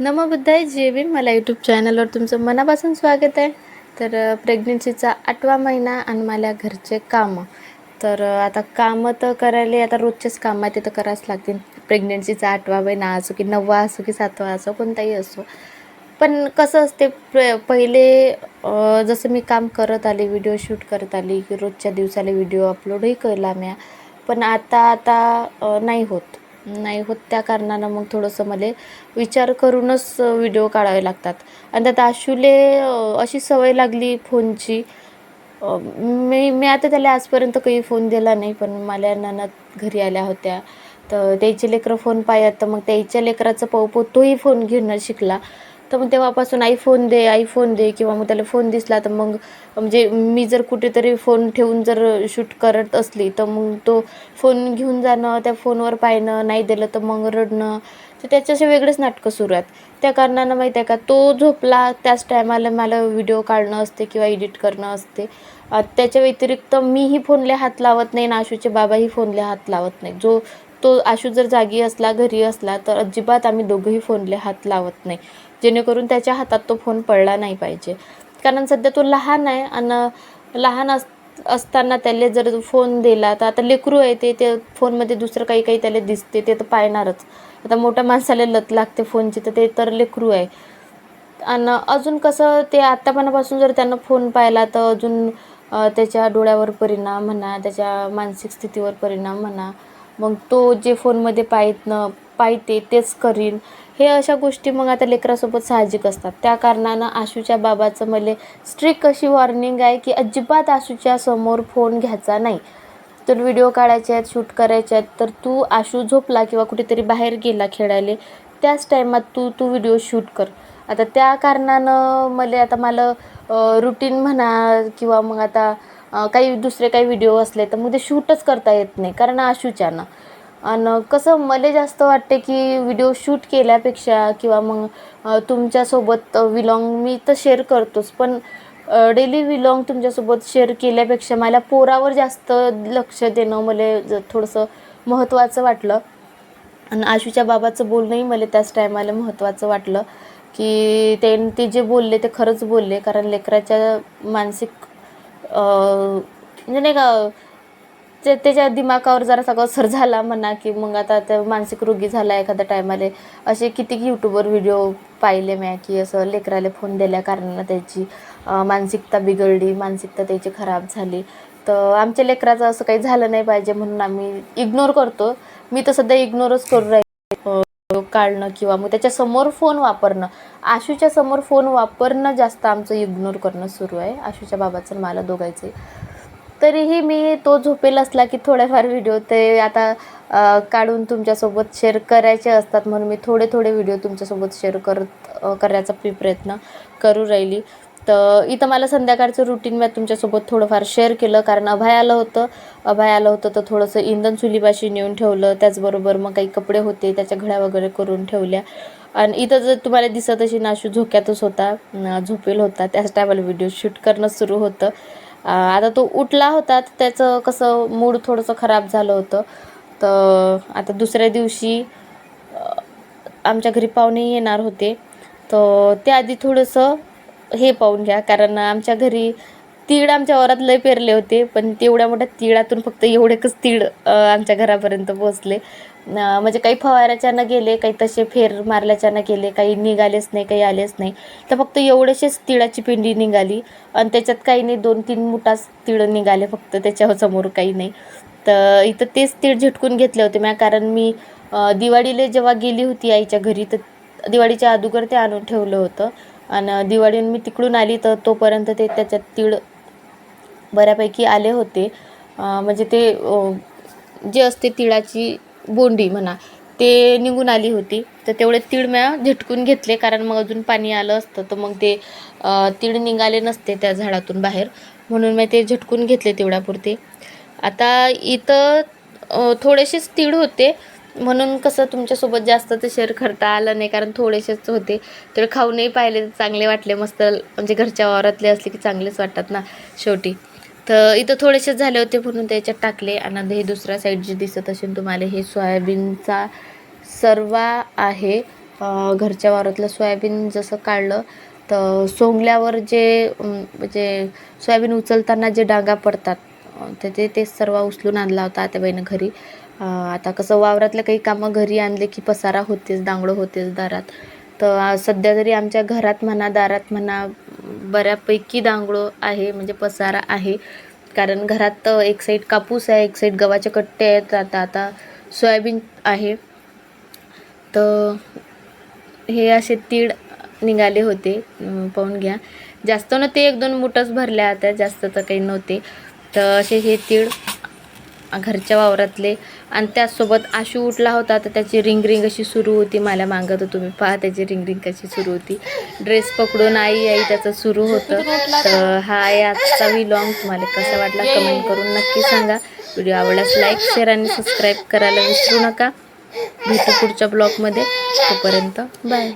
नमबुद्धाय जे बी मला यूट्यूब चॅनलवर तुमचं मनापासून स्वागत आहे. तर प्रेग्नन्सीचा आठवा महिना आणि मला घरचे कामं. तर आता कामं तर करायला आता रोजचेच कामं आहे ते तर करावंच लागतील. प्रेग्नन्सीचा आठवा महिना असो की नववा असो की सातवा असो कोणताही असो. पण कसं असते प्र पहिले जसं मी काम करत आले व्हिडिओ शूट करत आली की रोजच्या दिवसाला व्हिडिओ अपलोडही केला म्या. पण आता आता नाही होत. नाही होत त्या कारणानं मग थोडंसं मला विचार करूनच व्हिडिओ काढावे लागतात. आणि त्यात आशूले अशी सवय लागली फोनची मी मी आता त्याला आजपर्यंत काही फोन दिला नाही पण मला ननद घरी आल्या होत्या. तर त्याचे लेकरं फोन पाहत तर मग त्याच्या लेकराचं पाहू पाहू तोही फोन घेणं शिकला. तर मग तेव्हापासून आई फोन दे आई फोन दे किंवा मग त्याला फोन दिसला तर मग म्हणजे मी जर कुठेतरी फोन ठेवून जर शूट करत असली तर मग तो फोन घेऊन जाणं त्या फोनवर पाहणं नाही दिलं तर मग रडणं. तर त्याच्याशी वेगळेच नाटकं सुरू आहेत. त्या कारणानं माहीत आहे का तो झोपला त्याच टायमाला मला व्हिडिओ काढणं असते किंवा एडिट करणं असते. त्याच्या व्यतिरिक्त मीही फोनला हात लावत नाही ना आशूचे बाबाही फोनला हात लावत नाही. जो तो आशू जर जागी असला घरी असला तर अजिबात आम्ही दोघंही फोनले हात लावत नाही. जेणेकरून त्याच्या हातात तो फोन पडला नाही पाहिजे. कारण सध्या तो लहान आहे आणि लहान अस असताना त्याला जर फोन दिला तर आता लेकरू आहे ते ते फोनमध्ये दुसरं काही काही त्याला दिसते ते तर पाहणारच. आता मोठ्या माणसाला लत लागते फोनची तर ते तर लेकरू आहे. आणि अजून कसं ते आत्तापणापासून जर त्यानं फोन पाहिला तर अजून त्याच्या डोळ्यावर परिणाम म्हणा त्याच्या मानसिक स्थितीवर परिणाम म्हणा मग तो जे फोनमध्ये पाहत पाहते तेच करीन. हे अशा गोष्टी मग आता लेकरासोबत साहजिक असतात. त्या कारणानं आशूच्या बाबाचं मला स्ट्रिक्ट अशी वॉर्निंग आहे की अजिबात आशूच्या समोर फोन घ्यायचा नाही. तर व्हिडिओ काढायचे आहेत शूट करायचे आहेत. तर तू आशू झोपला किंवा कुठेतरी बाहेर गेला खेळायला त्याच टायमात तू तू व्हिडिओ शूट कर. आता त्या कारणानं मला आता मला रुटीन म्हणा किंवा मग आता काही दुसरे काही व्हिडिओ असले तर मग ते शूटच करता येत नाही. कारण आशूच्यानं. आणि कसं मला जास्त वाटते की व्हिडिओ शूट केल्यापेक्षा किंवा मग तुमच्यासोबत विलॉंग मी तर शेअर करतोच. पण डेली विलॉंग तुमच्यासोबत शेअर केल्यापेक्षा मला पोरावर जास्त लक्ष देणं मला ज- थोडंसं महत्त्वाचं वाटलं. आणि आशूच्या बाबाचं बोलणंही मला त्याच टायमाला महत्त्वाचं वाटलं की ते ते जे बोलले ते खरंच बोलले. कारण लेकराच्या मानसिक म्हणजे नाही का ते त्याच्या दिमागावर जरा सगळं सर झाला म्हणा की मग आता त्या मानसिक रोगी झाला एखाद्या टायमाले असे किती यूट्यूबवर व्हिडिओ पाहिले म्या की असं लेकराला फोन दिल्या कारणानं त्याची मानसिकता बिघडली मानसिकता त्याची खराब झाली. तर आमच्या लेकराचं असं काही झालं नाही पाहिजे म्हणून आम्ही इग्नोर करतो. मी तर सध्या इग्नोरच करू राहील. काढणं किंवा मग त्याच्यासमोर फोन वापरणं. आशूच्या समोर फोन वापरणं जास्त आमचं इग्नोर करणं सुरू आहे. आशूच्या बाबाचं मला दोघायचं तरीही मी तो झोपेल असला की थोडेफार व्हिडिओ ते आता काढून तुमच्यासोबत शेअर करायचे असतात म्हणून मी थोडे थोडे व्हिडिओ तुमच्यासोबत शेअर करत करायचा करण्याचा मी प्रयत्न करू राहिली. तर इथं मला संध्याकाळचं रुटीन मी तुमच्यासोबत थोडंफार शेअर केलं कारण अभय आलं होतं. अभय आलं होतं तर थोडंसं इंधन चुलीपाशी नेऊन ठेवलं त्याचबरोबर मग काही कपडे होते त्याच्या घड्या वगैरे करून ठेवल्या. आणि इथं जर तुम्हाला दिसत अशी नाशू झोक्यातच होता झोपेल होता त्याच टायमाला व्हिडिओ शूट करणं सुरू होतं. आता तो उठला होता तर त्याचं कसं मूड थोडंसं खराब झालं होतं. तर आता दुसऱ्या दिवशी आमच्या घरी पाहुणे येणार होते. तर त्याआधी थोडंसं हे पाहून घ्या कारण आमच्या घरी तीळ आमच्या वरात लय पेरले होते पण तेवढ्या मोठ्या तिळातून फक्त एवढेकच तीळ आमच्या घरापर्यंत पोचले म्हणजे काही फवाऱ्याच्यानं गेले काही तसे फेर मारल्याच्यानं गेले काही निघालेच नाही काही आलेच नाही. तर फक्त एवढेशेच तिळाची पिंडी निघाली आणि त्याच्यात काही नाही दोन तीन मुठाच तिळ निघाले फक्त त्याच्यासमोर काही नाही. तर इथं तेच तीळ झटकून घेतले होते म्या कारण मी दिवाळीला जेव्हा गेली होती आईच्या घरी तर दिवाळीच्या अगोदर ते आणून ठेवलं होतं. आणि दिवाळीहून मी तिकडून आली तर तोपर्यंत ते त्याच्यात तीळ बऱ्यापैकी आले होते. म्हणजे ते जे असते तिळाची बोंडी म्हणा ते निघून आली होती. तर तेवढे तीळ म्या झटकून घेतले कारण मग अजून पाणी आलं असतं. तर मग ते तीळ निघाले नसते त्या झाडातून बाहेर. म्हणून मी ते झटकून घेतले तेवढ्यापुरते. आता इथं थोडेसेच तीळ होते. म्हणून कसं तुमच्यासोबत जास्त ते शेअर करता आलं नाही कारण थोडेसेच होते. तर खाऊनही पाहिले चांगले वाटले. मस्त म्हणजे घरच्या वावरातले असले की चांगलेच वाटतात ना शेवटी. तर इथं थोडेसे झाले होते म्हणून त्याच्यात टाकले. आणि हे दुसऱ्या साईड जे दिसत असेल तुम्हाला हे सोयाबीनचा सर्वा आहे. घरच्या वावरातलं सोयाबीन जसं काढलं तर सोंगल्यावर जे म्हणजे सोयाबीन उचलताना जे डागा पडतात तर ते ते सर्व उचलून आणला होता आत्याबाईनं घरी. आता कसं वावरातलं काही कामं घरी आणले की पसारा होतेच दांगडं होतेच दारात. तर सध्या तरी आमच्या घरात म्हणा दारात म्हणा बऱ्यापैकी दांगडं आहे म्हणजे पसारा आहे. कारण घरात तर एक साईड कापूस आहे एक साईड गव्हाचे कट्टे आहेत. आता आता सोयाबीन आहे. तर हे असे तीळ निघाले होते. पाहून घ्या. जास्त नव्हते एक दोन मुठच भरल्या आता जास्त तर काही नव्हते. तर असे हे तीळ घरच्या वावरातले. आणि त्याचसोबत आशू उठला होता तर त्याची रिंग रिंग अशी सुरू होती. मला मागत होतो तुम्ही पहा त्याची रिंग रिंग कशी सुरू होती. ड्रेस पकडून आई आई त्याचं सुरू होतं. तर हा आहे आजचा विलॉंग तुम्हाला कसा वाटला कमेंट करून नक्की सांगा. व्हिडिओ आवडल्यास लाईक शेअर आणि सबस्क्राईब करायला विसरू नका. भेटू पुढच्या ब्लॉगमध्ये तोपर्यंत बाय